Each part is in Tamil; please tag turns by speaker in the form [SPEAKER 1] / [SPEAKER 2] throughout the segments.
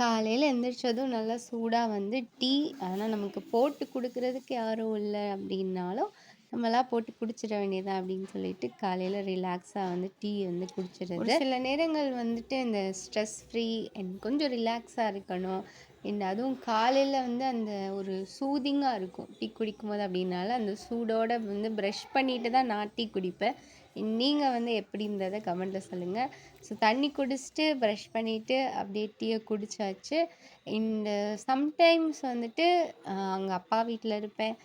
[SPEAKER 1] காலையில் எந்திரிச்சதும் நல்லா சூடாக வந்து டீ ஆனால் நமக்கு போட்டு கொடுக்குறதுக்கு யாரும் இல்லை அப்படின்னாலும் நம்மளா போட்டு குடிச்சிட வேண்டியதா அப்படின்னு சொல்லிட்டு காலையில் ரிலாக்ஸாக வந்து டீ வந்து குடிச்சிடுறது. சில நேரங்கள் வந்துட்டு இந்த ஸ்ட்ரெஸ் ஃப்ரீ அண்ட் கொஞ்சம் ரிலாக்ஸாக இருக்கணும். இந்த அதுவும் காலையில் வந்து அந்த ஒரு சூதிங்காக இருக்கும். டீ குடிக்கும்போது அப்படின்னால அந்த சூடோடு வந்து ப்ரஷ் பண்ணிட்டு தான் நான் டீ குடிப்பேன். நீங்கள் வந்து எப்படின்றத கமெண்ட்டில் சொல்லுங்கள் ஸோ தண்ணி குடிச்சிட்டு ப்ரஷ் பண்ணிவிட்டு அப்படியே டீயை குடிச்சாச்சு. இந்த சம்டைம்ஸ் வந்துட்டு அங்கே அப்பா வீட்டில் இருப்பேன்.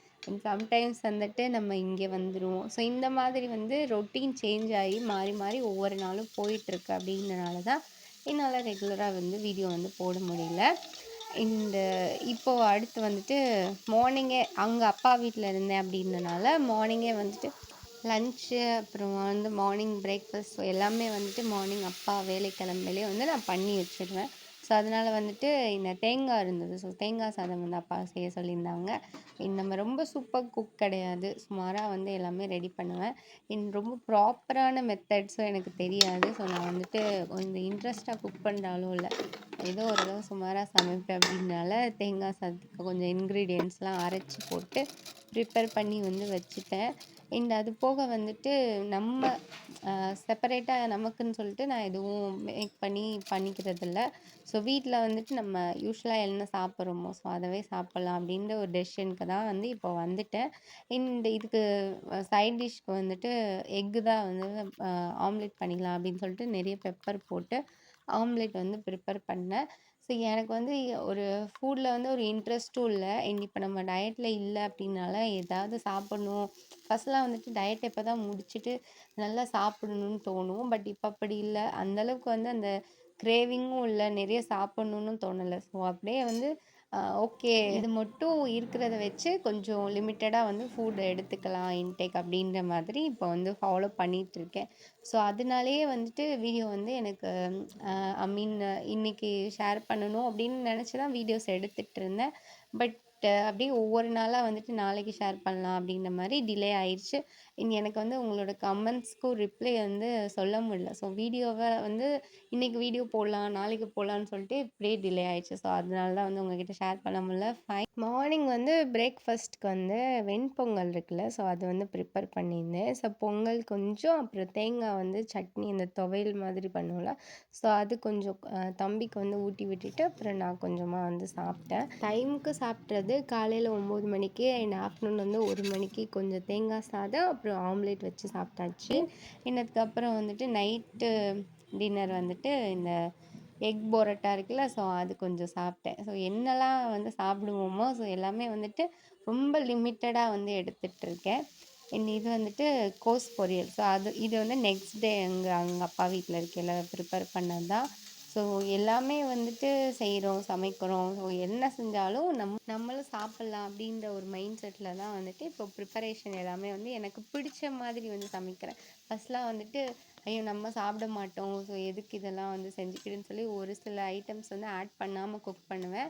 [SPEAKER 1] சம்டைம்ஸ் வந்துட்டு நம்ம இங்கே வந்துடுவோம் ஸோ இந்த மாதிரி வந்து ரொட்டீன் சேஞ்ச் ஆகி மாறி மாறி ஒவ்வொரு நாளும் போயிட்டுருக்கு அப்படின்றனால தான் என்னால் ரெகுலராக வந்து வீடியோ வந்து போட முடியல. இந்த இப்போது அடுத்து வந்துட்டு மார்னிங்கே அங்கே அப்பா வீட்டில் இருந்தேன் அப்படின்றனால மார்னிங்கே வந்துட்டு லன்ச்சு அப்புறம் வந்து மார்னிங் பிரேக்ஃபாஸ்ட் எல்லாமே வந்துட்டு மார்னிங் அப்பா வேலை கிளம்பலே வந்து நான் பண்ணி வச்சுருவேன். ஸோ அதனால் வந்துட்டு இந்த தேங்காய் இருந்தது. ஸோ தேங்காய் சாதம் வந்து அப்பா செய்ய சொல்லியிருந்தாங்க. நம்ம ரொம்ப சூப்பர் குக் கிடையாது. சுமாராக வந்து எல்லாமே ரெடி பண்ணுவேன். இன் ரொம்ப ப்ராப்பரான மெத்தட்ஸும் எனக்கு தெரியாது. ஸோ நான் வந்துட்டு கொஞ்சம் இன்ட்ரெஸ்ட்டாக குக் பண்ணுறாலும் இல்லை. ஏதோ ஓரளவு சுமாராக சமைப்பேன் அப்படின்னால தேங்காய் சாதத்துக்கு கொஞ்சம் இன்க்ரீடியன்ட்ஸ்லாம் அரைச்சி போட்டு ப்ரிப்பேர் பண்ணி வந்து வச்சுட்டேன். அண்ட் அது போக வந்துட்டு நம்ம செப்பரேட்டாக நமக்குன்னு சொல்லிட்டு நான் எதுவும் மேக் பண்ணி பண்ணிக்கிறதில்ல. ஸோ வீட்டில் வந்துட்டு நம்ம யூஸ்வலாக என்ன சாப்பிட்றோமோ ஸோ அதவே சாப்பிட்லாம் அப்படின்ற ஒரு டெசிஷனுக்கு தான் வந்து இப்போ வந்துட்டேன். இந்த இதுக்கு சைட் டிஷ்க்கு வந்துட்டு எக்கு தான் வந்து ஆம்லேட் பண்ணிக்கலாம் அப்படின்னு சொல்லிட்டு நிறைய பெப்பர் போட்டு ஆம்லேட் வந்து ப்ரிப்பேர் பண்ணேன். ஸோ எனக்கு வந்து ஒரு ஃபுட்டில் வந்து ஒரு இன்ட்ரெஸ்ட்டும் இல்லை. இன் இப்போ நம்ம டயட்டில் இல்லை அப்படின்னால ஏதாவது சாப்பிட்ணும். ஃபஸ்ட்லாம் வந்துட்டு டயட் எப்போ தான் முடிச்சுட்டு நல்லா சாப்பிடணும்னு தோணும். பட் இப்போ அப்படி இல்லை. அந்தளவுக்கு வந்து அந்த கிரேவிங்கும் இல்லை. நிறைய சாப்பிட்ணுன்னு தோணலை. ஸோ அப்படியே வந்து ஓகே. இது மட்டும் இருக்கிறத வச்சு கொஞ்சம் லிமிட்டடாக வந்து ஃபுட் எடுத்துக்கலாம் இன்டேக் அப்படின்ற மாதிரி இப்போ வந்து ஃபாலோ பண்ணிகிட்ருக்கேன் ஸோ அதனாலேயே வந்துட்டு வீடியோ வந்து எனக்கு ஐ மீன் இன்றைக்கி ஷேர் பண்ணணும் அப்படின்னு நினச்சி தான் வீடியோஸ் எடுத்துகிட்டு இருந்தேன். பட் அப்படியே ஒவ்வொரு நாளாக வந்துட்டு நாளைக்கு ஷேர் பண்ணலாம் அப்படின்ற மாதிரி டிலே ஆயிடுச்சு இனி எனக்கு வந்து உங்களோட கமெண்ட்ஸ்க்கும் ரிப்ளை வந்து சொல்ல முடியல. ஸோ வீடியோவை வந்து இன்றைக்கி வீடியோ போடலாம் நாளைக்கு போடலான்னு சொல்லிட்டு இப்படியே டிலே ஆயிடுச்சு ஸோ அதனால தான் வந்து உங்ககிட்ட ஷேர் பண்ண முடியல. ஃபைன் மார்னிங் வந்து பிரேக்ஃபாஸ்ட்க்கு வந்து வெண்பொங்கல் இருக்குல்ல ஸோ அது வந்து ப்ரிப்பேர் பண்ணியிருந்தேன். ஸோ பொங்கல் கொஞ்சம் அப்புறம் தேங்காய் வந்து சட்னி இந்த துவையல் மாதிரி பண்ணுவோம்ல ஸோ அது கொஞ்சம் தம்பிக்கு வந்து ஊட்டி விட்டுட்டு அப்புறம் நான் கொஞ்சமாக வந்து சாப்பிட்டேன். டைமுக்கு சாப்பிட்றது காலையில் ஒம்பது மணிக்கு அண்ட் ஆஃப்டர்நூன் வந்து ஒரு மணிக்கு கொஞ்சம் தேங்காய் சாதம் அப்புறம் ஆம்லேட் வச்சு சாப்பிட்டாச்சு. என்னதுக்கப்புறம் வந்துட்டு நைட்டு டின்னர் வந்துட்டு இந்த எக் பொரோட்டா இருக்குல்ல ஸோ அது கொஞ்சம் சாப்பிட்டேன். ஸோ என்னெல்லாம் வந்து சாப்பிடுவோமோ ஸோ எல்லாமே வந்துட்டு ரொம்ப லிமிட்டடாக வந்து எடுத்துகிட்ருக்கேன் இது வந்துட்டு கோஸ் பொரியல். ஸோ அது இது வந்து நெக்ஸ்ட் டே அங்கே அங்கே அப்பா வீட்டில் இருக்கையில் ப்ரிப்பேர் பண்ணது தான். ஸோ எல்லாமே வந்துட்டு செய்கிறோம் சமைக்கிறோம். ஸோ என்ன செஞ்சாலும் நம் நம்மளும் சாப்பிட்லாம் அப்படின்ற ஒரு மைண்ட் செட்டில் தான் வந்துட்டு இப்போ ப்ரிப்பரேஷன் எல்லாமே வந்து எனக்கு பிடிச்ச மாதிரி வந்து சமைக்கிறேன். ஃபஸ்ட்லாம் வந்துட்டு ஐயோ நம்ம சாப்பிட மாட்டோம். ஸோ எதுக்கு இதெல்லாம் வந்து செஞ்சுக்கிட்டுன்னு சொல்லி ஒரு சில ஐட்டம்ஸ் வந்து ஆட் பண்ணாமல் குக் பண்ணுவேன்.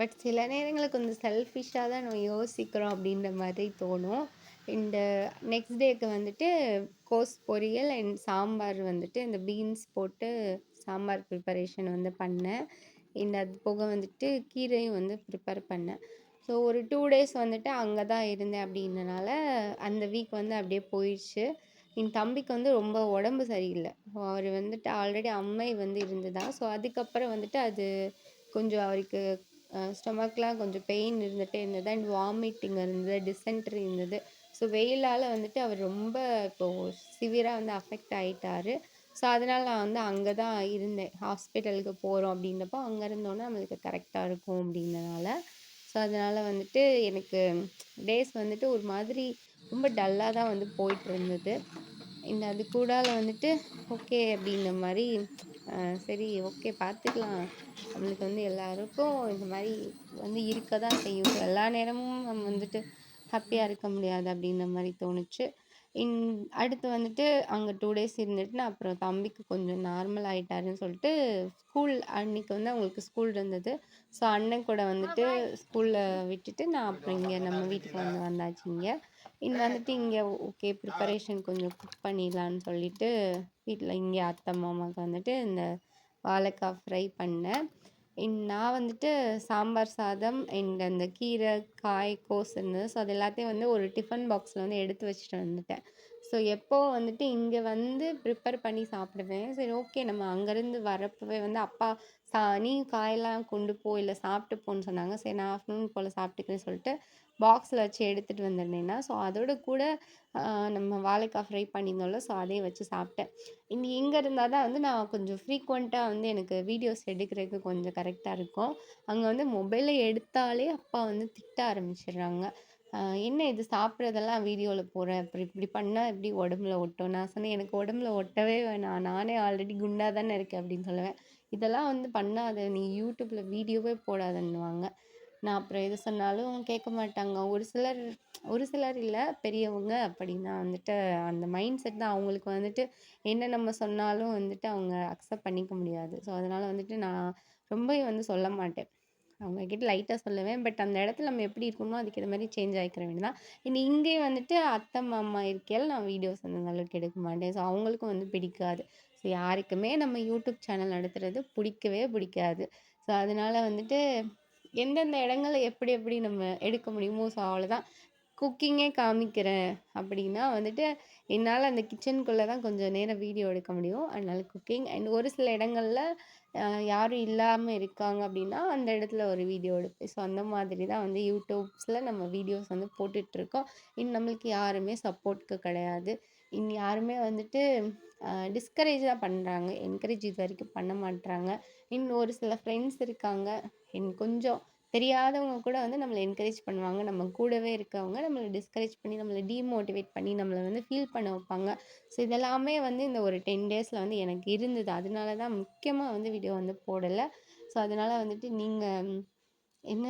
[SPEAKER 1] பட் சில நேரங்களுக்கு கொஞ்சம் செல்ஃபிஷாக தான் நம்ம யோசிக்கிறோம் அப்படின்ற மாதிரி தோணும். இந்த நெக்ஸ்ட் டேக்கு வந்துட்டு கோஸ் பொரியல் அண்ட் சாம்பார் வந்துட்டு இந்த பீன்ஸ் போட்டு சாம்பார் ப்ரிப்பரேஷன் வந்து பண்ணேன். இந்த அது போக வந்துட்டு கீரையும் வந்து ப்ரிப்பேர் பண்ணேன். ஸோ ஒரு டூ டேஸ் வந்துட்டு அங்கே தான் இருந்தேன் அப்படின்றனால அந்த வீக் வந்து அப்படியே போயிடுச்சு என் தம்பிக்கு வந்து ரொம்ப உடம்பு சரியில்லை. அவர் வந்துட்டு ஆல்ரெடி அம்மை வந்து இருந்ததா. ஸோ அதுக்கப்புறம் வந்துட்டு அது கொஞ்சம் அவருக்கு ஸ்டொமக்லாம் கொஞ்சம் பெயின் இருந்துகிட்டே இருந்தது அண்ட் வாமிட்டிங் இருந்தது டிசென்ட்ரி இருந்தது. ஸோ வெயிலால் வந்துட்டு அவர் ரொம்ப இப்போது சிவியராக வந்து அஃபெக்ட் ஆகிட்டாரு ஸோ அதனால் நான் வந்து அங்கே தான் இருந்தேன். ஹாஸ்பிட்டலுக்கு போகிறோம் அப்படின்றப்போ அங்கே இருந்தோன்னே நம்மளுக்கு கரெக்டாக இருக்கும் அப்படின்றனால ஸோ அதனால் வந்துட்டு எனக்கு டேஸ் வந்துட்டு ஒரு மாதிரி ரொம்ப டல்லாக தான் வந்து போயிட்டு இருந்தது இந்த அது கூடால வந்துட்டு ஓகே அப்படின்ற மாதிரி சரி ஓகே பார்த்துக்கலாம் நம்மளுக்கு வந்து எல்லாருக்கும் இந்த மாதிரி வந்து இருக்க தான் செய்யும். எல்லா நேரமும் நம்ம வந்துட்டு ஹாப்பியாக இருக்க முடியாது அப்படின்ற மாதிரி தோணுச்சு. இன் அடுத்து வந்துட்டு அங்கே டூ டேஸ் இருந்துட்டு நான் அப்புறம் தம்பிக்கு கொஞ்சம் நார்மல் ஆகிட்டாருன்னு சொல்லிட்டு ஸ்கூல் அன்னைக்கு வந்து அவங்களுக்கு ஸ்கூல் இருந்தது. ஸோ அண்ணன் கூட வந்துட்டு ஸ்கூலில் விட்டுட்டு நான் அப்புறம் இங்கே நம்ம வீட்டுக்கு வந்து வந்தாச்சு இங்கே. இங்கே வந்துட்டு இங்கே ஓகே ப்ரிப்பரேஷன் கொஞ்சம் குக் பண்ணிடலான்னு சொல்லிட்டு வீட்டில் இங்கே அத்தை மாமாவுக்கு வந்துட்டு இந்த வாழைக்காய் ஃப்ரை பண்ணேன் இன் நான் வந்துட்டு சாம்பார் சாதம் அண்ட் அந்த கீரை, காய், கோஸ் இருந்தது. ஸோ அது எல்லாத்தையும் வந்து ஒரு டிஃபன் பாக்ஸில் வந்து எடுத்து வச்சுட்டு வந்துட்டேன். ஸோ எப்போ வந்துட்டு இங்கே வந்து ப்ரிப்பேர் பண்ணி சாப்பிடுவேன். சரி ஓகே நம்ம அங்கேருந்து வரப்பவே வந்து அப்பா சா "நீ காயெல்லாம் கொண்டு போ, இல்லை சாப்பிட்டு போன்னு" சொன்னாங்க. சரி நான் ஆஃப்டர்நூன் போல் சாப்பிட்டுக்கிறேன்னு சொல்லிட்டு பாக்ஸில் வச்சு எடுத்துகிட்டு வந்திருந்தேன்னா, ஸோ அதோட கூட நம்ம வாழைக்காய் ஃப்ரை பண்ணியிருந்தோம்ல, ஸோ அதையும் வச்சு சாப்பிட்டேன். இனி இங்கே இருந்தால் தான் வந்து நான் கொஞ்சம் ஃப்ரீக்வெண்ட்டாக வந்து எனக்கு வீடியோஸ் எடுக்கிறதுக்கு கொஞ்சம் கரெக்டாக இருக்கும். அங்கே வந்து மொபைலை எடுத்தாலே அப்பா வந்து திட்ட ஆரம்பிச்சிடுறாங்க "என்ன இது சாப்பிட்றதெல்லாம் வீடியோவில் போடுற, அப்புறம் இப்படி பண்ணால் எப்படி உடம்புல ஒட்டும்?" நான் சொன்னேன், "எனக்கு உடம்புல ஒட்டவே வேணாம். நானே ஆல்ரெடி குண்டாக தானே இருக்கேன்" அப்படின்னு சொல்லுவேன். "இதெல்லாம் வந்து பண்ணாத, நீ யூடியூப்பில் வீடியோவே போடாதன்னுவாங்க." நான் அப்புறம் எது சொன்னாலும் கேட்க மாட்டாங்க. ஒரு சிலர் ஒரு சிலர் இல்லை பெரியவங்க அப்படின்னா வந்துட்டு அந்த மைண்ட் செட் தான் அவங்களுக்கு வந்துட்டு என்ன நம்ம சொன்னாலும் வந்துட்டு அவங்க அக்செப்ட் பண்ணிக்க முடியாது. ஸோ அதனால் வந்துட்டு நான் ரொம்பவே வந்து சொல்ல மாட்டேன். அவங்க லைட்டாக சொல்லுவேன். பட் அந்த இடத்துல நம்ம எப்படி இருக்கணுமோ அதுக்கு ஏற்ற மாதிரி சேஞ்ச் ஆகிக்கிற வேண்டியது தான். இனி இங்கே வந்துட்டு அத்தை, மாமா இருக்கையால் நான் வீடியோஸ் அந்த அளவுக்கு எடுக்க மாட்டேன். ஸோ அவங்களுக்கும் வந்து பிடிக்காது. ஸோ யாருக்குமே நம்ம யூடியூப் சேனல் நடத்துகிறது பிடிக்கவே பிடிக்காது. ஸோ அதனால வந்துட்டு எந்தெந்த இடங்கள்ல எப்படி எப்படி நம்ம எடுக்க முடியுமோ, ஸோ அவ்வளோதான். குக்கிங்கே காமிக்கிறேன் அப்படின்னா வந்துட்டு என்னால் அந்த கிச்சனுக்குள்ளே தான் கொஞ்சம் நேரம் வீடியோ எடுக்க முடியும். அதனால் குக்கிங் அண்ட் ஒரு சில இடங்களில் யாரும் இல்லாமல் இருக்காங்க அப்படின்னா, அந்த இடத்துல ஒரு வீடியோ எடுப்பேன். ஸோ அந்த மாதிரி தான் வந்து யூடியூப்ஸில் நம்ம வீடியோஸ் வந்து போட்டுட்ருக்கோம். இன்னும் நம்மளுக்கு யாருமே சப்போர்ட்க்கு கிடையாது. இன் யாருமே வந்துட்டு டிஸ்கரேஜ் தான் பண்ணுறாங்க என்கரேஜ் இதுவரைக்கும் பண்ண மாட்டுறாங்க இன்னும் ஒரு சில ஃப்ரெண்ட்ஸ் இருக்காங்க. என் கொஞ்சம் தெரியாதவங்க கூட வந்து நம்மளை என்கரேஜ் பண்ணுவாங்க. நம்ம கூடவே இருக்கவங்க நம்மளை டிஸ்கரேஜ் பண்ணி, நம்மளை டீமோட்டிவேட் பண்ணி, நம்மளை வந்து ஃபீல் பண்ண வைப்பாங்க. ஸோ இதெல்லாமே வந்து இந்த ஒரு டென் டேஸில் வந்து எனக்கு இருந்தது. அதனால தான் முக்கியமாக வந்து வீடியோ வந்து போடலை ஸோ அதனால் வந்துட்டு நீங்கள் என்ன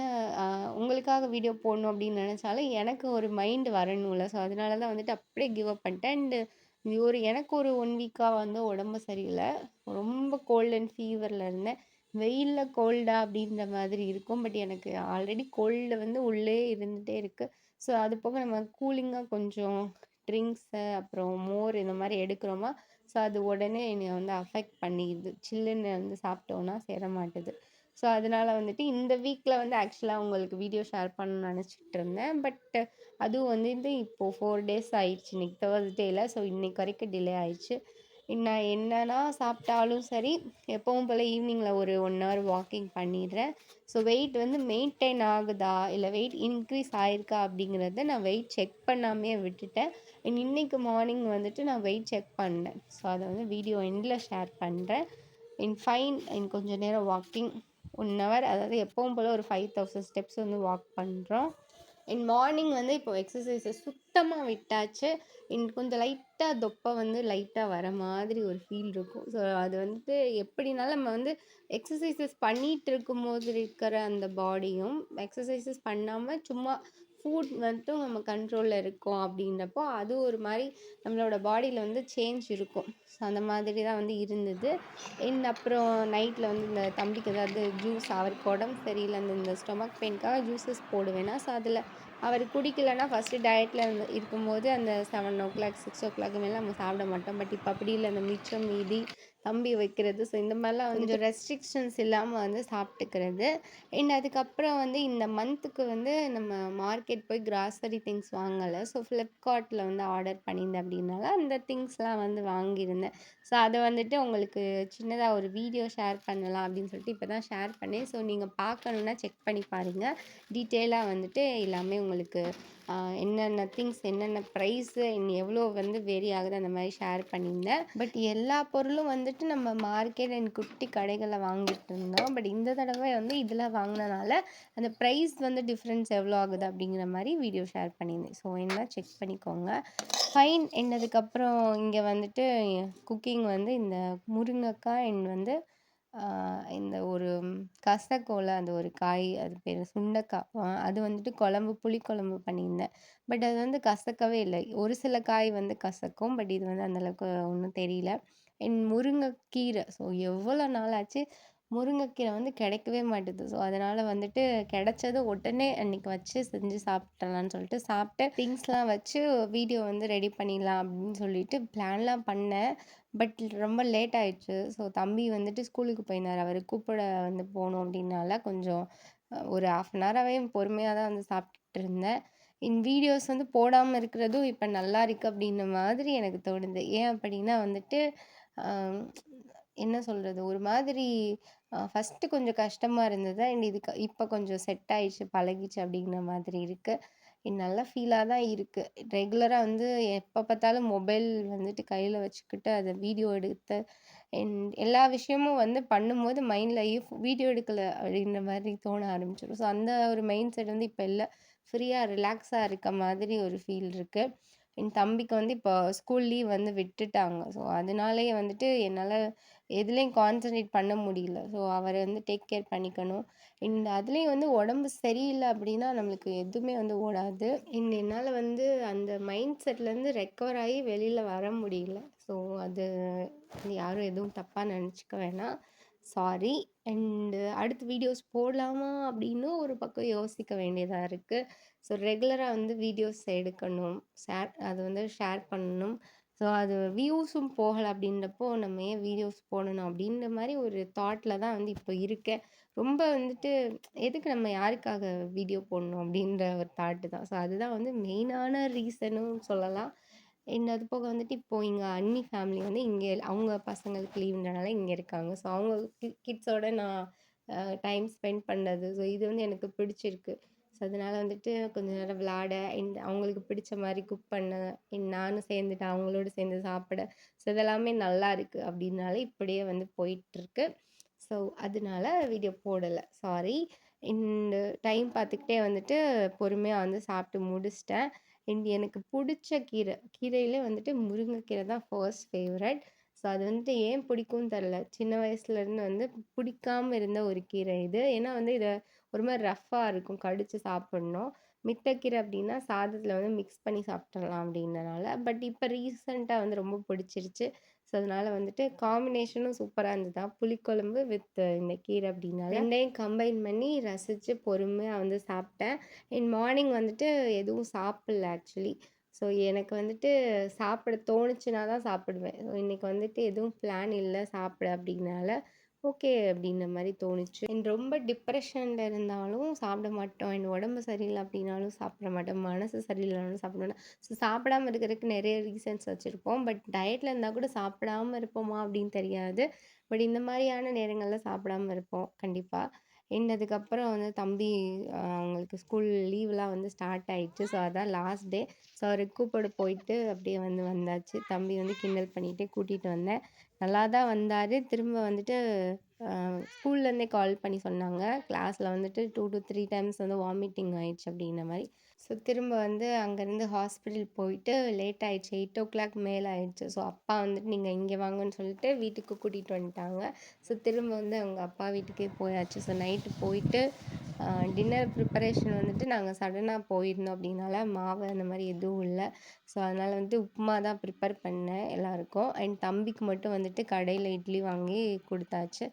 [SPEAKER 1] உங்களுக்காக வீடியோ போடணும் அப்படின்னு நினச்சாலும் எனக்கு ஒரு மைண்ட் வரணும்ல. ஸோ அதனால தான் வந்துட்டு அப்படியே கிவ் அப் பண்ணிட்டேன். அண்ட் ஒரு எனக்கு ஒரு ஒன் வீக்காக வந்து உடம்பு சரியில்லை ரொம்ப கோல்ட் அண்ட் ஃபீவரில் இருந்தேன். வெயிலில் கோல்டா அப்படின்ற மாதிரி இருக்கும். பட் எனக்கு ஆல்ரெடி கோல்டு வந்து உள்ளே இருந்துகிட்டே இருக்குது ஸோ அது போக நம்ம கூலிங்காக கொஞ்சம் ட்ரிங்க்ஸு, அப்புறம் மோர் இந்த மாதிரி எடுக்கிறோமா, ஸோ அது உடனே என்னை வந்து அஃபெக்ட் பண்ணிடுது சில்லுன்னு வந்து சாப்பிட்டோன்னா சேர மாட்டுது. ஸோ அதனால் வந்துட்டு இந்த வீக்கில் வந்து ஆக்சுவலாக உங்களுக்கு வீடியோ ஷேர் பண்ணணும்னு நினச்சிட்டு இருந்தேன். பட் அதுவும் வந்து இப்போது ஃபோர் டேஸ் ஆயிடுச்சு. இன்னைக்கு தேர்ஸ்டேயில் ஸோ இன்றைக்கு வரைக்கும் டிலே ஆயிடுச்சு. நான் என்னன்னா சாப்பிட்டாலும் சரி, எப்பவும் போல் ஈவினிங்கில் ஒரு ஒன் ஹவர் வாக்கிங் பண்ணிடுறேன். ஸோ வெயிட் வந்து மெயின்டைன் ஆகுதா, இல்லை வெயிட் இன்க்ரீஸ் ஆயிருக்கா அப்படிங்கிறத நான் வெயிட் செக் பண்ணாமையே விட்டுட்டேன். அண்ட் இன்னைக்கு மார்னிங் வந்துட்டு நான் வெயிட் செக் பண்ணேன். ஸோ அதை வந்து வீடியோ எண்டில் ஷேர் பண்ணுறேன் இன் ஃபைன் இன் கொஞ்சம் நேரம் வாக்கிங் ஒன் ஹவர் அதாவது எப்பவும் போல் ஒரு 5000 ஸ்டெப்ஸ் வந்து வாக் பண்ணுறோம் என் மார்னிங் வந்து இப்போ எக்ஸசைஸை சுத்தமாக விட்டாச்சு. அண்ட் கொஞ்சம் லைட்டாக தொப்பை வந்து லைட்டாக வர மாதிரி ஒரு ஃபீல் இருக்கும். ஸோ அது வந்துட்டு எப்படினாலும் நம்ம வந்து எக்ஸர்சைஸஸ் பண்ணிகிட்டு இருக்கும்போது இருக்கிற அந்த பாடியும், எக்ஸசைசஸ் பண்ணாமல் சும்மா ஃபுட் மட்டும் நம்ம கண்ட்ரோலில் இருக்கோம் அப்படின்றப்போ, அது ஒரு மாதிரி நம்மளோட பாடியில் வந்து சேஞ்ச் இருக்கும். ஸோ அந்த மாதிரி தான் வந்து இருந்தது. இன் அப்புறம் நைட்டில் வந்து இந்த தம்பிக்கு ஏதாவது ஜூஸ் அவருக்கு உடம்பு சரியில்லை அந்த இந்த ஸ்டொமக் பெயின்க்காக ஜூஸஸ் போடுவேனா, ஸோ அதில் அவர் குடிக்கலைன்னா ஃபர்ஸ்ட்டு டயட்டில் இருந்து இருக்கும்போது அந்த seven o'clock six o'clock மேலே நம்ம சாப்பிட மாட்டோம். பட் இப்போ அப்படி இல்லை அந்த மிச்சம் மீதி தம்பி வைக்கிறது. ஸோ இந்த மாரிலாம் கொஞ்சம் ரெஸ்ட்ரிக்ஷன்ஸ் இல்லாம வந்து சாப்பிட்டுக்கிறது. அண்ட் அதுக்கப்புறம் வந்து இந்த மந்த்துக்கு வந்து நம்ம மார்க்கெட் போய் கிராசரி திங்ஸ் வாங்கல. ஸோ Flipkartல வந்து ஆர்டர் பண்ணியிருந்தேன் அப்படின்னால, அந்த திங்ஸ்லாம் வந்து வாங்கியிருந்தேன். ஸோ அத வந்துட்டு உங்களுக்கு சின்னதா ஒரு வீடியோ ஷேர் பண்ணலாம் அப்படின்னு சொல்லிட்டு இப்ப தான் ஷேர் பண்ணேன். ஸோ நீங்க பார்க்கணும்னா செக் பண்ணி பாருங்க. டீட்டெயிலா வந்துட்டு எல்லாமே உங்களுக்கு என்னென்ன திங்ஸ் என்னென்ன ப்ரைஸு இன்னும் எவ்வளோ வந்து வேரி ஆகுது அந்த மாதிரி ஷேர் பண்ணியிருந்தேன். பட் எல்லா பொருளும் வந்துட்டு நம்ம மார்க்கெட் அண்ட் குட்டி கடைகளில் வாங்கிட்டு இருந்தோம். பட் இந்த தடவை வந்து இதில் வாங்கினனால அந்த ப்ரைஸ் வந்து டிஃப்ரென்ஸ் எவ்வளோ ஆகுது அப்படிங்கிற மாதிரி வீடியோ ஷேர் பண்ணியிருந்தேன். ஸோ என்ன செக் பண்ணிக்கோங்க. ஃபைன் என்னதுக்கப்புறம் இங்கே வந்துட்டு குக்கிங் வந்து இந்த முருங்கக்காய் அண்ட் வந்து இந்த ஒரு கசக்கோல அந்த ஒரு காய் அது பேர் சுண்டைக்காய் அது வந்துட்டு குழம்பு புளி குழம்பு பண்ணியிருந்தேன். பட் அது வந்து கசக்கவே இல்லை ஒரு சில காய் வந்து கசக்கும். பட் இது வந்து அந்தளவுக்கு ஒன்றும் தெரியல. அண்ட் முருங்கைக்கீரை ஸோ எவ்வளோ நாள் ஆச்சு முருங்கைக்கீரை வந்து கிடைக்கவே மாட்டுது. ஸோ அதனால் வந்துட்டு கிடச்சது உடனே அன்றைக்கி வச்சு செஞ்சு சாப்பிட்றலான்னு சொல்லிட்டு சாப்பிட்டு திங்ஸ்லாம் வச்சு வீடியோ வந்து ரெடி பண்ணிடலாம் அப்படின்னு சொல்லிட்டு பிளான்லாம் பண்ணேன். பட் ரொம்ப லேட் ஆயிடுச்சு. ஸோ தம்பி வந்துட்டு ஸ்கூலுக்கு போயிருந்தார் அவர் கூப்பிட வந்து போகணும் அப்படின்னால கொஞ்சம் ஒரு ஆஃப் அன் ஹவராகவே பொறுமையாக தான் வந்து சாப்பிட்டுட்டு இருந்தேன். இன் வீடியோஸ் வந்து போடாமல் இருக்கிறதும் இப்போ நல்லா இருக்குது அப்படின்ன மாதிரி எனக்கு தோணுது. ஏன் அப்படின்னா வந்துட்டு என்ன சொல்கிறது ஒரு மாதிரி ஃபஸ்ட்டு கொஞ்சம் கஷ்டமாக இருந்தது. அண்ட் இதுக்கு இப்போ கொஞ்சம் செட் ஆயிடுச்சு பழகிச்சு அப்படிங்கிற மாதிரி இருக்குது நல்ல ஃபீலாக தான் இருக்குது ரெகுலராக வந்து எப்போ பார்த்தாலும் மொபைல் வந்துட்டு கையில் வச்சுக்கிட்டு அதை வீடியோ எடுத்து அண்ட் எல்லா விஷயமும் வந்து பண்ணும்போது மைண்டில் வீடியோ எடுக்கலை அப்படின்ற மாதிரி தோண ஆரம்பிச்சிடும் ஸோ அந்த ஒரு மைண்ட் செட் வந்து இப்போ இல்லை. ஃப்ரீயாக ரிலாக்ஸாக இருக்க மாதிரி ஒரு ஃபீல் இருக்குது என் தம்பிக்கு வந்து இப்போ ஸ்கூல் லீவ் வந்து விட்டுட்டாங்க. ஸோ அதனாலேயே வந்துட்டு என்னால் எதுலேயும் கான்சன்ட்ரேட் பண்ண முடியல. ஸோ அவரை வந்து டேக் கேர் பண்ணிக்கணும். இந்த அதுலேயும் வந்து உடம்பு சரியில்லை அப்படின்னா நம்மளுக்கு எதுவுமே வந்து ஓடாது. இந்த என்னால் வந்து அந்த மைண்ட் செட்லேருந்து ரெக்கவர் ஆகி வெளியில் வர முடியல. ஸோ அது யாரும் எதுவும் தப்பாக நினச்சிக்க வேணாம். சாரி அண்டு அடுத்த வீடியோஸ் போடலாமா அப்படின்னு ஒரு பக்கம் யோசிக்க வேண்டியதாக இருக்குது ஸோ ரெகுலராக வந்து வீடியோஸ் எடுக்கணும். ஷேர் அது வந்து ஷேர் பண்ணணும். ஸோ அது வியூஸும் போகலை அப்படின்றப்போ நம்ம ஏன் வீடியோஸ் போடணும் அப்படின்ற மாதிரி ஒரு தாட்டில் தான் வந்து இப்போ இருக்கேன் ரொம்ப வந்துட்டு எதுக்கு நம்ம யாருக்காக வீடியோ போடணும் அப்படின்ற ஒரு தாட்டு தான். ஸோ அதுதான் வந்து மெயினான ரீசனும் சொல்லலாம். என்ன அது போக வந்துட்டு இப்போது இங்கே அண்ணி ஃபேமிலி வந்து இங்கே அவங்க பசங்களுக்கு லீவுன்றனால இங்கே இருக்காங்க. ஸோ அவங்க கி கிட்ஸோட நான் டைம் ஸ்பெண்ட் பண்ணது ஸோ இது வந்து எனக்கு பிடிச்சிருக்கு. ஸோ அதனால் வந்துட்டு கொஞ்ச நேரம் விளாட இந்த அவங்களுக்கு பிடிச்ச மாதிரி குக் பண்ண நானும் சேர்ந்துட்டு அவங்களோட சேர்ந்து சாப்பிட ஸோ இதெல்லாமே நல்லா இருக்குது அப்படின்னால இப்படியே வந்து போயிட்டுருக்கு. ஸோ அதனால வீடியோ போடலை. சாரி இந்த டைம் பார்த்துக்கிட்டே வந்துட்டு பொறுமையாக வந்து சாப்பிட்டு முடிச்சிட்டேன். அண்ட் எனக்கு பிடிச்ச கீரை கீரையிலே வந்துட்டு முருங்கைக்கீரை தான் ஃபர்ஸ்ட் ஃபேவரட் ஸோ அது வந்துட்டு ஏன் பிடிக்கும்னு தெரில சின்ன வயசுலேருந்து வந்து பிடிக்காம இருந்த ஒரு கீரை இது. ஏன்னா வந்து இதை ஒரு மாதிரி ரஃப்பாக இருக்கும். கடித்து சாப்பிட்ணும். மித்தக்கீரை அப்படின்னா சாதத்தில் வந்து மிக்ஸ் பண்ணி சாப்பிட்றலாம் அப்படின்றனால. பட் இப்போ ரீசெண்டாக வந்து ரொம்ப பிடிச்சிருச்சு. ஸோ அதனால் வந்துட்டு காம்பினேஷனும் சூப்பராக இருந்தது? புளிக்குழம்பு வித் இந்த கீரை அப்படின்னால. ரெண்டையும் கம்பைன் பண்ணி ரசித்து பொறுமையாக வந்து சாப்பிட்டேன். என் மார்னிங் வந்துட்டு எதுவும் சாப்பிடல ஆக்சுவலி ஸோ எனக்கு வந்துட்டு சாப்பிட தோணுச்சுன்னா தான் சாப்பிடுவேன். ஸோ இன்றைக்கி வந்துட்டு எதுவும் பிளான் இல்லை சாப்பிட அப்படின்னால. ஓகே அப்படின்ற மாதிரி தோணுச்சு. ரொம்ப டிப்ரெஷனில் இருந்தாலும் சாப்பிட மாட்டோம். என் உடம்பு சரியில்லை அப்படின்னாலும் சாப்பிட மாட்டோம். மனசு சரியில்லைனாலும் சாப்பிட மாட்டோம். ஸோ சாப்பிடாம இருக்கிறதுக்கு நிறைய ரீசன்ஸ் வச்சுருப்போம் பட் டயட்டில் இருந்தால் கூட சாப்பிடாம இருப்போமா அப்படின்னு தெரியாது. பட் இந்த மாதிரியான நேரங்களில் சாப்பிடாம இருப்போம். கண்டிப்பாக என்னதுக்கப்புறம் வந்து தம்பி அவங்களுக்கு ஸ்கூல் லீவ்லாம் வந்து ஸ்டார்ட் ஆயிடுச்சு. ஸோ அதான் லாஸ்ட் டே ஸோ அவரை கூப்பிட போயிட்டு அப்படியே வந்து வந்தாச்சு. தம்பி வந்து கிண்டல் பண்ணிகிட்டே கூட்டிகிட்டு வந்தேன். நல்லா தான் வந்தார். திரும்ப வந்துட்டு ஸ்கூல்லேருந்தே கால் பண்ணி சொன்னாங்க. கிளாஸில் வந்துட்டு டூ டு த்ரீ டைம்ஸ் வந்து வாமிட்டிங் ஆயிடுச்சு அப்படின்ற மாதிரி ஸோ திரும்ப வந்து அங்கேருந்து ஹாஸ்பிட்டல் போயிட்டு லேட் ஆயிடுச்சு. எயிட் ஓ கிளாக் மேலே ஆயிடுச்சு. ஸோ அப்பா வந்துட்டு நீங்கள் இங்கே வாங்கன்னு சொல்லிட்டு வீட்டுக்கு கூட்டிகிட்டு வந்துட்டாங்க. ஸோ திரும்ப வந்து அவங்க அப்பா வீட்டுக்கே போயாச்சு. ஸோ நைட்டு போயிட்டு டின்னர் ப்ரிப்பரேஷன் வந்துட்டு நாங்கள் சடனாக போயிருந்தோம் அப்படின்னால மாவு அந்த மாதிரி எதுவும் இல்லை. ஸோ அதனால் வந்துட்டு உப்புமா தான் ப்ரிப்பேர் பண்ணேன் எல்லாருக்கும். அண்ட் தம்பிக்கு மட்டும் வந்துட்டு கடையில் இட்லி வாங்கி கொடுத்தாச்சு.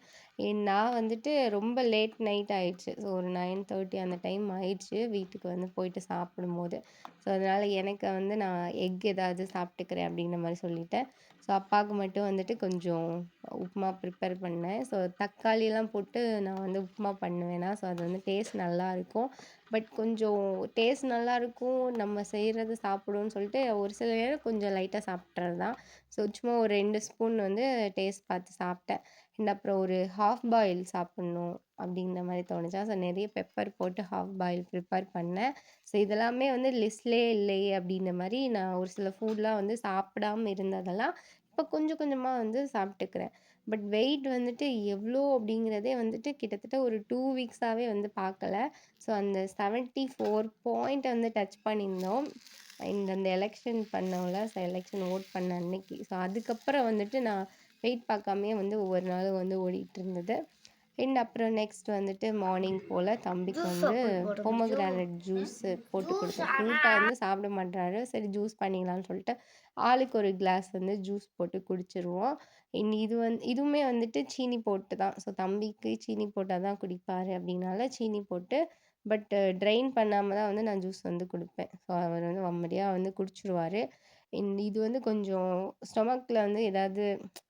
[SPEAKER 1] நான் வந்துட்டு ரொம்ப லேட் நைட் ஆயிடுச்சு. ஸோ ஒரு நைன் தேர்ட்டி அந்த டைம் ஆயிடுச்சு. வீட்டுக்கு வந்து போயிட்டு சாப்பிடும்போது. ஸோ அதனால் எனக்கு வந்து நான் எக் ஏதாவது சாப்பிட்டுக்கிறேன் அப்படிங்கிற மாதிரி சொல்லிட்டேன். ஸோ அப்பாவுக்கு மட்டும் வந்துட்டு கொஞ்சம் உப்புமா ப்ரிப்பேர் பண்ணேன். ஸோ தக்காளிலாம் போட்டு நான் வந்து உப்புமா பண்ணுவேன்னா ஸோ அது வந்து டேஸ்ட் நல்லாயிருக்கும் பட் கொஞ்சம் டேஸ்ட் நல்லாயிருக்கும் நம்ம செய்கிறது சாப்பிடுவோம்னு சொல்லிட்டு ஒரு சில நேரம் கொஞ்சம் லைட்டாக சாப்பிட்றது தான் ஸோ சும்மா ஒரு ரெண்டு ஸ்பூன் வந்து டேஸ்ட் பார்த்து சாப்பிட்டேன். இந்த அப்புறம் ஒரு ஹாஃப் பாயில் சாப்பிட்ணும் அப்படிங்கிற மாதிரி தோணுச்சா? ஸோ நிறைய பெப்பர் போட்டு ஹாஃப் பாயில் ப்ரிப்பேர் பண்ணேன். ஸோ இதெல்லாமே வந்து லிஸ்ட்லேயே இல்லையே அப்படின்ற மாதிரி நான் ஒரு சில ஃபுட்லாம் வந்து சாப்பிடாம இருந்ததெல்லாம் இப்போ கொஞ்சம் கொஞ்சமாக வந்து சாப்பிட்டுக்கிறேன். பட் வெயிட் வந்துட்டு எவ்வளோ அப்படிங்கிறதே வந்துட்டு கிட்டத்தட்ட ஒரு டூ வீக்ஸாகவே வந்து பார்க்கல. ஸோ அந்த செவன்ட்டி ஃபோர் பாயிண்ட் வந்து டச் பண்ணியிருந்தோம். இந்த அந்த எலெக்ஷன் பண்ணோம்ல ஸோ எலெக்ஷன் ஓட் பண்ண அன்னைக்கு. ஸோ அதுக்கப்புறம் வந்துட்டு நான் வெயிட் பார்க்காமையே வந்து ஒவ்வொரு நாளும் வந்து ஓடிட்டு இருந்தது அண்ட் அப்புறம் நெக்ஸ்ட் வந்துட்டு மார்னிங் போல் தம்பிக்கு வந்து பொமோகிரானட் ஜூஸ் போட்டு கொடுத்தேன். ஃப்ரூட்டாக வந்து சாப்பிட மாட்டாரு சரி ஜூஸ் பண்ணிக்கலாம்னு சொல்லிட்டு ஆளுக்கு ஒரு கிளாஸ் வந்து ஜூஸ் போட்டு குடிச்சிருவோம். இன் இது வந்து இதுவுமே வந்துட்டு சீனி போட்டு தான். ஸோ தம்பிக்கு சீனி போட்டால் தான் குடிப்பார் அப்படின்னால சீனி போட்டு பட் ட்ரெயின் பண்ணாமல் தான் வந்து நான் ஜூஸ் வந்து கொடுப்பேன். ஸோ அவர் வந்து வம்மடியாக வந்து குடிச்சிருவார். இந்த இது வந்து கொஞ்சம் ஸ்டொமக்கில் வந்து ஏதாவது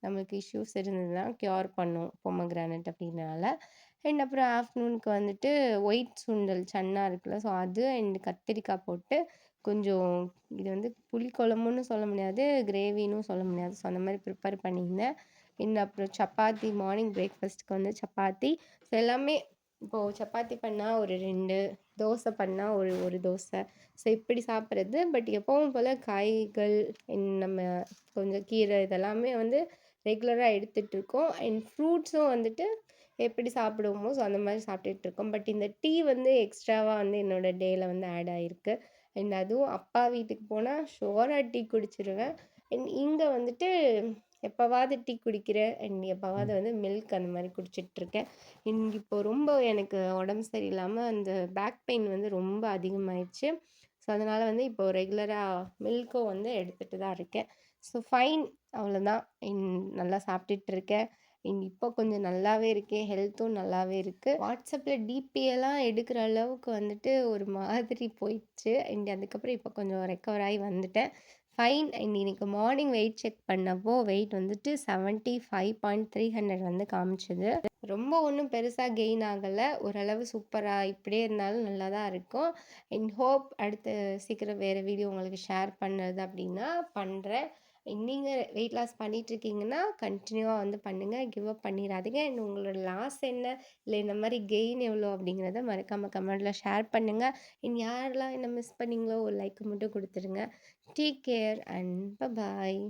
[SPEAKER 1] நம்மளுக்கு இஷ்யூஸ் இருந்ததுன்னா க்யூர் பண்ணும் பொமக்ரானட் அப்படின்னால. அண்ட் அப்புறம் ஆஃப்டர்நூனுக்கு வந்துட்டு ஒயிட் சுண்டல் சன்னா இருக்குல்ல. ஸோ அது அண்ட் கத்திரிக்காய் போட்டு கொஞ்சம் இது வந்து புளிக்குழம்புன்னு சொல்ல முடியாது கிரேவின்னு சொல்ல முடியாது. ஸோ அந்த மாதிரி ப்ரிப்பேர் பண்ணியிருந்தேன். அண்ட் அப்புறம் சப்பாத்தி மார்னிங் பிரேக்ஃபாஸ்ட்டுக்கு வந்து சப்பாத்தி. ஸோ எல்லாமே இப்போது சப்பாத்தி பண்ணால் ஒரு ரெண்டு தோசை பண்ணால் ஒரு ஒரு தோசை. ஸோ இப்படி சாப்பிட்றது. பட் எப்பவும் போல் காய்கள் நம்ம கொஞ்சம் கீரை இதெல்லாமே வந்து ரெகுலராக எடுத்துகிட்டு இருக்கோம் அண்ட் ஃப்ரூட்ஸும் வந்துட்டு எப்படி சாப்பிடுவோமோ ஸோ அந்த மாதிரி சாப்பிட்டுட்டு இருக்கோம் பட் இந்த டீ வந்து எக்ஸ்ட்ராவாக வந்து என்னோடய டேயில் வந்து ஆட் ஆகிருக்கு அண்ட் அதுவும் அப்பா வீட்டுக்கு போனால் ஷோராக டீ குடிச்சிருவேன். அண்ட் இங்கே வந்துட்டு எப்போவாவது டீ குடிக்கிறேன் அண்ட் எப்போவாவது வந்து மில்க் அந்த மாதிரி குடிச்சிட்ருக்கேன். இங்கே இப்போ ரொம்ப எனக்கு உடம்பு சரியில்லாமல் அந்த பேக் பெயின் வந்து ரொம்ப அதிகமாகிடுச்சு ஸோ அதனால் வந்து இப்போது ரெகுலராக மில்க்கும் வந்து எடுத்துகிட்டு தான் இருக்கேன். ஸோ ஃபைன் அவ்வளோதான். நல்லா சாப்பிட்டுட்ருக்கேன். இப்போ கொஞ்சம் நல்லாவே இருக்கேன். ஹெல்த்தும் நல்லாவே இருக்குது வாட்ஸ்அப்பில் டிபியெல்லாம் எடுக்கிற அளவுக்கு வந்துட்டு ஒரு மாதிரி போயிடுச்சு. அண்ட் அதுக்கப்புறம் இப்போ கொஞ்சம் ரெக்கவர் ஆகி வந்துட்டேன். ஃபைன் அண்ட் இன்னைக்கு மார்னிங் வெயிட் செக் பண்ணப்போ வெயிட் வந்துட்டு seventy five point three hundred வந்து காமிச்சது. ரொம்ப ஒன்றும் பெருசாக கெயின் ஆகலை. ஓரளவு சூப்பராக இப்படியே இருந்தாலும் நல்லா தான் இருக்கும். அண்ட் ஹோப் அடுத்து சீக்கிரம் வேறு வீடியோ உங்களுக்கு ஷேர் பண்ணுறது அப்படின்னா பண்ணுறேன் நீங்கள் வெயிட் லாஸ் பண்ணிகிட்ருக்கீங்கன்னா கண்டினியூவாக வந்து பண்ணுங்கள் கிவ் அப் பண்ணிடாதீங்க அண்ட் உங்களோட லாஸ் என்ன? இல்லை இந்த மாதிரி கெயின் எவ்வளோ அப்படிங்கிறத மறக்காமல் கமெண்ட்டில் ஷேர் பண்ணுங்கள் இன் யாரெல்லாம் என்ன மிஸ் பண்ணிங்களோ ஒரு லைக் மட்டும் கொடுத்துருங்க. Take care and bye